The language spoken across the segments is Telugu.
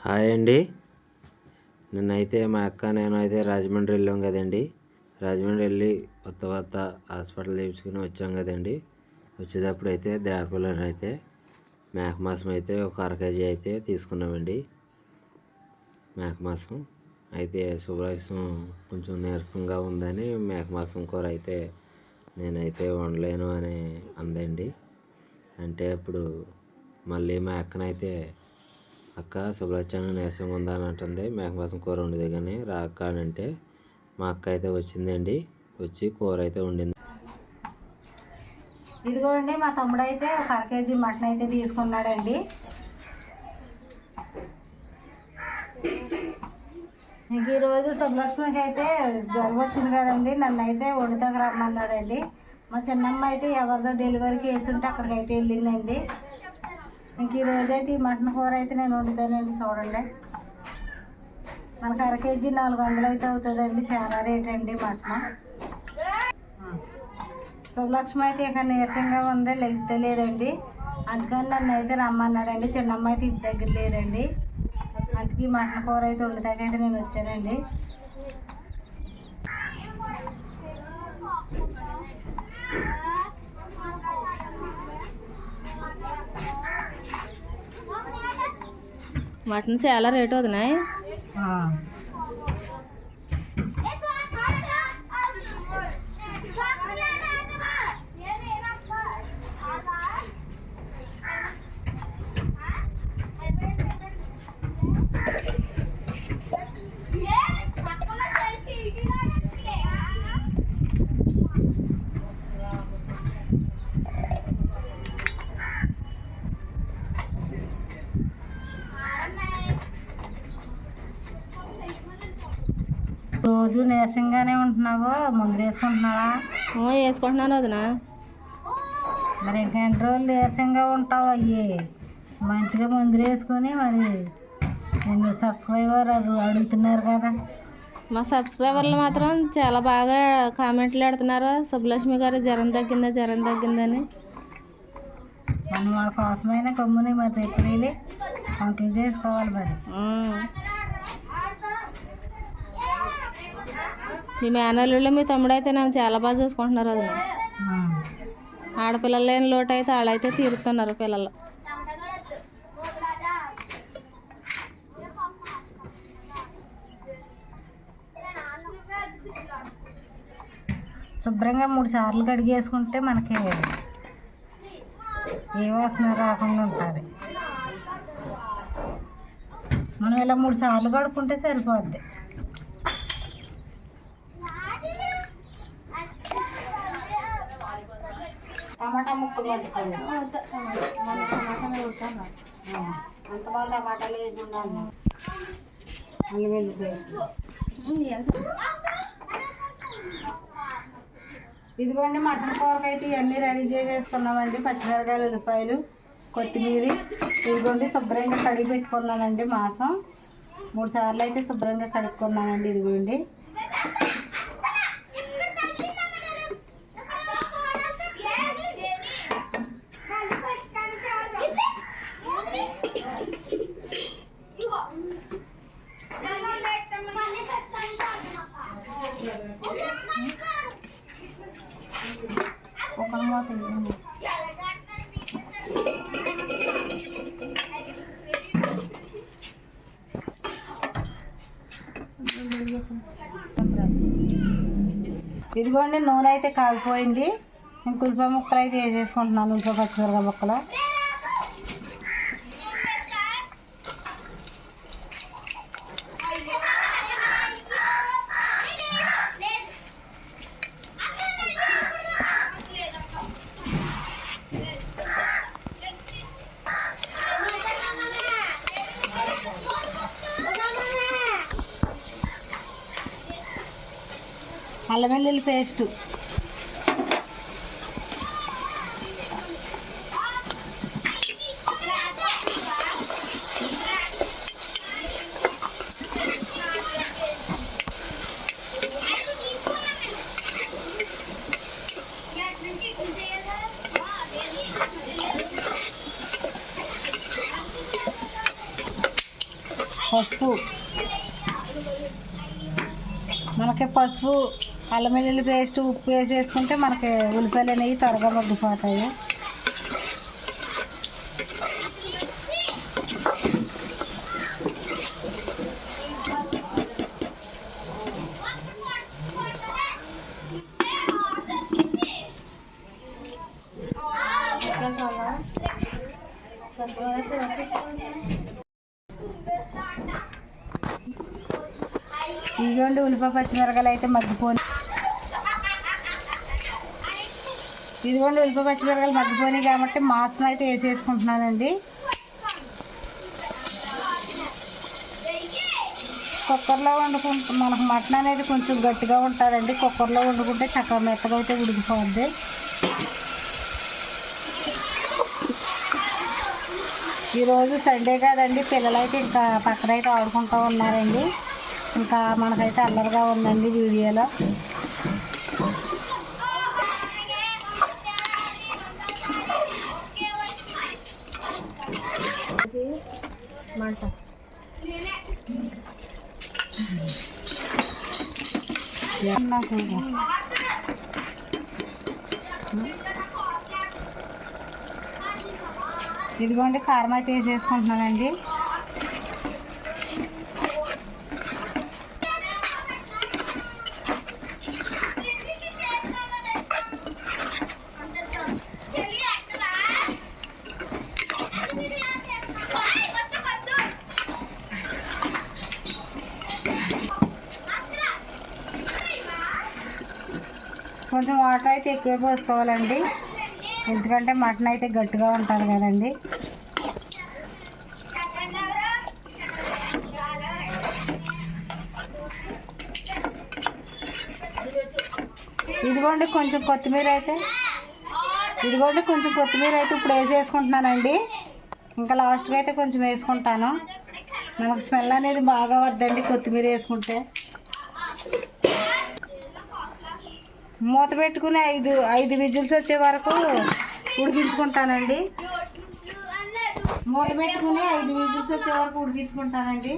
హాయ్ అండి. నిన్నైతే మా అక్క నేను అయితే రాజమండ్రి వెళ్ళాం కదండి. రాజమండ్రి వెళ్ళి కొత్త కొత్త హాస్పిటల్ చూపించుకుని వచ్చాం కదండి. వచ్చేటప్పుడు అయితే దేవపల్లిలో అయితే మేకమాసం అయితే ఒక అర కేజీ అయితే తీసుకున్నామండి. మేకమాసం అయితే శుభ్రాసం కొంచెం నీరసంగా ఉందని మేకమాసం కూర అయితే నేనైతే వండలేను అని అందండి. అంటే అప్పుడు మళ్ళీ మా అక్కనైతే అక్క శుభ్రచానం నీరసంగా ఉందా అని అంటుంది. మేక కూర ఉండేది కానీ రా అక్క అని అంటే మా అక్క అయితే వచ్చిందండి. వచ్చి కూర అయితే వండింది. ఇదిగోండి మా తమ్ముడు అయితే ఒక అర కేజీ మటన్ అయితే తీసుకున్నాడండి. ఇంక ఈరోజు సుబ్బలక్ష్మికి అయితే జ్వరం వచ్చింది కదండి. నన్ను అయితే వండుతాకు రమ్మన్నాడండి. మా చిన్నమ్మ అయితే ఎవరిదో డెలివరీకి వేసి ఉంటే అక్కడికి అయితే వెళ్ళిందండి. ఇంక ఈ రోజైతే ఈ మటన్ కూర అయితే నేను వండుతానండి చూడండి. మనకు అర కేజీ నాలుగు వందలు అయితే అవుతుందండి చాలా రేట్ అండి మటన్. శుభలక్ష్మి అయితే ఇక నీరసంగా ఉంది లేదండి. అందుకని నన్ను అయితే రమ్మన్నాడండి చిన్నమ్మ అయితే ఇంటి దగ్గర లేదండి. అందుకే ఈ మటన్ కూర అయితే వండుతాకైతే నేను వచ్చానండి. మటన్ చాలా రేట్ వదినాయి రోజు నీరసంగానే ఉంటున్నావో? మందులు వేసుకుంటున్నావా? వేసుకుంటున్నాను వదినా. మరి ఇంకా ఎన్ని రోజులు నీరసంగా ఉంటావు అయ్యి? మంచిగా మందులు వేసుకొని మరి నేను సబ్స్క్రైబర్ అడుగుతున్నారు కదా. మా సబ్స్క్రైబర్లు మాత్రం చాలా బాగా కామెంట్లు పెడుతున్నారు. సుబ్బలక్ష్మి గారు జ్వరం తగ్గిందా జ్వరం తగ్గిందని. మనం వాళ్ళ కోసమైనా కమ్ముని మరి వెళ్ళి వంటలు చేసుకోవాలి మరి. మీ మేనల్లుళ్ళు మీ తమ్ముడు అయితే నన్ను చాలా బాగా చూసుకుంటున్నారు ఉమ్. ఆడపిల్లలు లేని లోటు అయితే వాళ్ళైతే తీరుతున్నారు పిల్లలు. శుభ్రంగా మూడు సార్లు కడిగేసుకుంటే మనకి ఏ వాసన రాకుండా ఉంటుంది. మనం ఇలా మూడు సార్లు కడుక్కుంటే సరిపోద్ది. టమాటా ముక్కలు వేసుకోండి. అల్లం వెల్లుల్లి పేస్ట్ ఇదిగోండి మటన్ కూరకి అయితే ఇవన్నీ రెడీ చేసేసుకున్నామండి. పచ్చిమిరకాయలు ఉల్లిపాయలు కొత్తిమీర. ఇదిగోండి శుభ్రంగా కడిగి పెట్టుకున్నానండి మాసం. మూడు సార్లు అయితే శుభ్రంగా కడుక్కున్నానండి ఇదిగోండి ఒక మూత ఇవ్వండి. ఇదిగోండి నూనె అయితే కాగిపోయింది నేను కుల్ప ముక్కలు అయితే వేసేసుకుంటున్నాను ఉల్లిపాయ పచ్చిమిరకాయ ముక్కలు. అల్లం వెల్లుల్లి పేస్ట్. పసుపు. మనకి పసుపు అల్లం వెల్లుల్లి పేస్ట్ ఉప్పు వేసేసుకుంటే మనకి ఉల్లిపాయలు అనేవి త్వరగా మగ్గిపోతాయి. ఇదిగోండి ఉల్లిపాయ పచ్చిమిరకాయలు అయితే మగ్గిపోయి ఇదిగోండి ఉల్లిపాయ పచ్చిమిరకాయలు మగ్గిపోయినాయి కాబట్టి మాంసం అయితే వేసేసుకుంటున్నానండి. కుక్కర్లో వండుకుంటే మనకు మటన్ అనేది కొంచెం గట్టిగా ఉంటుందండి. కుక్కర్లో వండుకుంటే చక్కగా మెత్తగా అయితే ఉడికిపోద్ది. ఈరోజు సండే కాదండి పిల్లలైతే ఇంకా పక్కన అయితే ఆడుకుంటూ ఉన్నారండి. ఇంకా మనకైతే అల్లరిగా ఉందండి వీడియోలో. ఇదిగోండి కారం అయితే వేసేసుకుంటున్నానండి. కొంచెం వాటర్ అయితే ఎక్కువ పోసుకోవాలండి. ఎందుకంటే మటన్ అయితే గట్టిగా ఉంటుంది కదండి. ఇదిగోండి కొంచెం కొత్తిమీర అయితే. ఇదిగోండి కొంచెం కొత్తిమీర అయితే ఇప్పుడు వేసేసుకుంటున్నానండి. ఇంకా లాస్ట్గా అయితే కొంచెం వేసుకుంటాను. మనకు స్మెల్ అనేది బాగా వద్దండి కొత్తిమీర వేసుకుంటే. మూత పెట్టుకుని ఐదు ఐదు విజిల్స్ వచ్చే వరకు ఉడికించుకుంటానండి. మూత పెట్టుకుని ఐదు విజిల్స్ వచ్చే వరకు ఉడికించుకుంటానండి.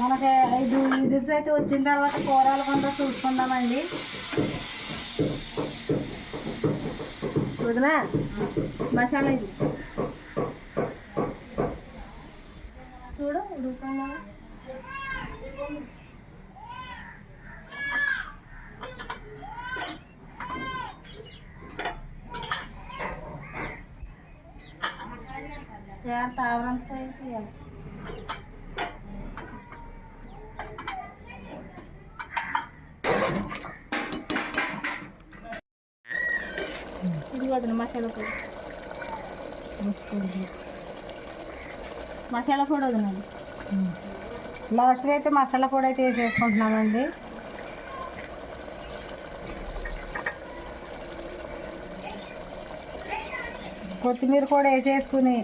మనకి ఐదు విజిల్స్ అయితే వచ్చిన తర్వాత కూరలు కొంత చూసుకుందామండి. వదినా మసాలా ఇది. చూడు ఉడుకుతుందా తావరంతా వేసేయాలి ఇది వదిన మసాలా పొడి మసాలా పొడి వదినండి లాస్ట్గా అయితే మసాలా పొడి అయితే వేసేసుకుంటున్నామండి. కొత్తిమీర కూడా వేసేసుకుని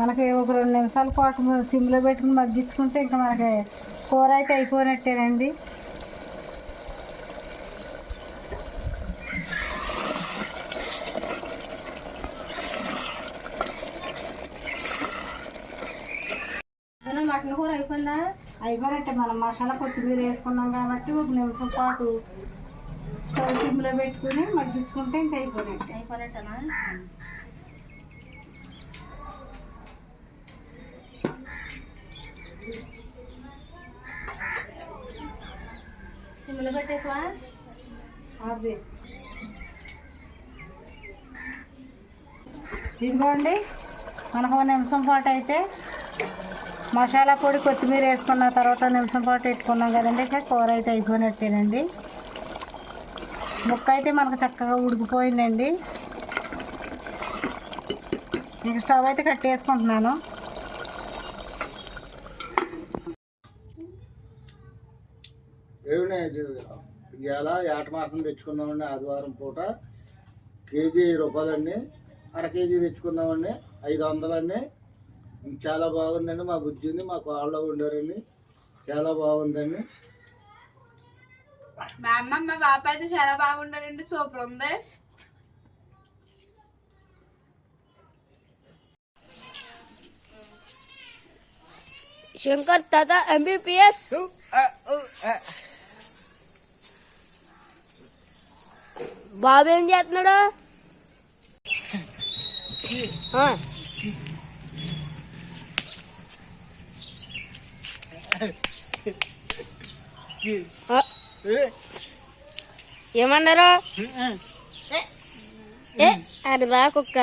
మనకి ఒక రెండు నిమిషాల పాటు సిమ్లో పెట్టుకుని మగ్గించుకుంటే ఇంకా మనకి కూర అయితే అయిపోయినట్టేనండి వదిన మటన్ కూర అయిపోయిందా అయిపోయినట్టే మనం మసాలా కొత్తిమీర వేసుకున్నాం కాబట్టి ఒక నిమిషం పాటు స్టవ్ సిమ్లో పెట్టుకుని మగ్గించుకుంటే ఇంకా అయిపోయినట్టే. అయిపోయినట్టేనా? సిమ్లో పెట్టేసా అది. ఇదిగోండి మనకు ఒక నిమిషం పాటు అయితే మసాలా పొడి కొత్తిమీర వేసుకున్న తర్వాత నిమిషం పాటు పెట్టుకున్నాం కదండి. ఇంకా కూర అయితే అయిపోయినట్టేనండి. ముక్క అయితే మనకు చక్కగా ఉడికిపోయిందండి. ఇంక స్టవ్ అయితే కట్టేసుకుంటున్నాను. ఏమినే ఏట మాసం తెచ్చుకుందామండి ఆదివారం పూట. కేజీ రూపాయలండి. అర కేజీ తెచ్చుకుందామండి. ఐదు వందలండి. చాలా బాగుందండి. మా బుజ్జిని మా కాళ్ళలో ఉండారండి చాలా బాగుందండి. మా అమ్మ మా పాప అయితే చాలా బాగుంటారండి సూపర్ ఉంది. శంకర్ తాత ఎంబీపీఎస్ బాబు ఏం చేస్తున్నాడు? ఏమన్నారు? అది రా కుక్క?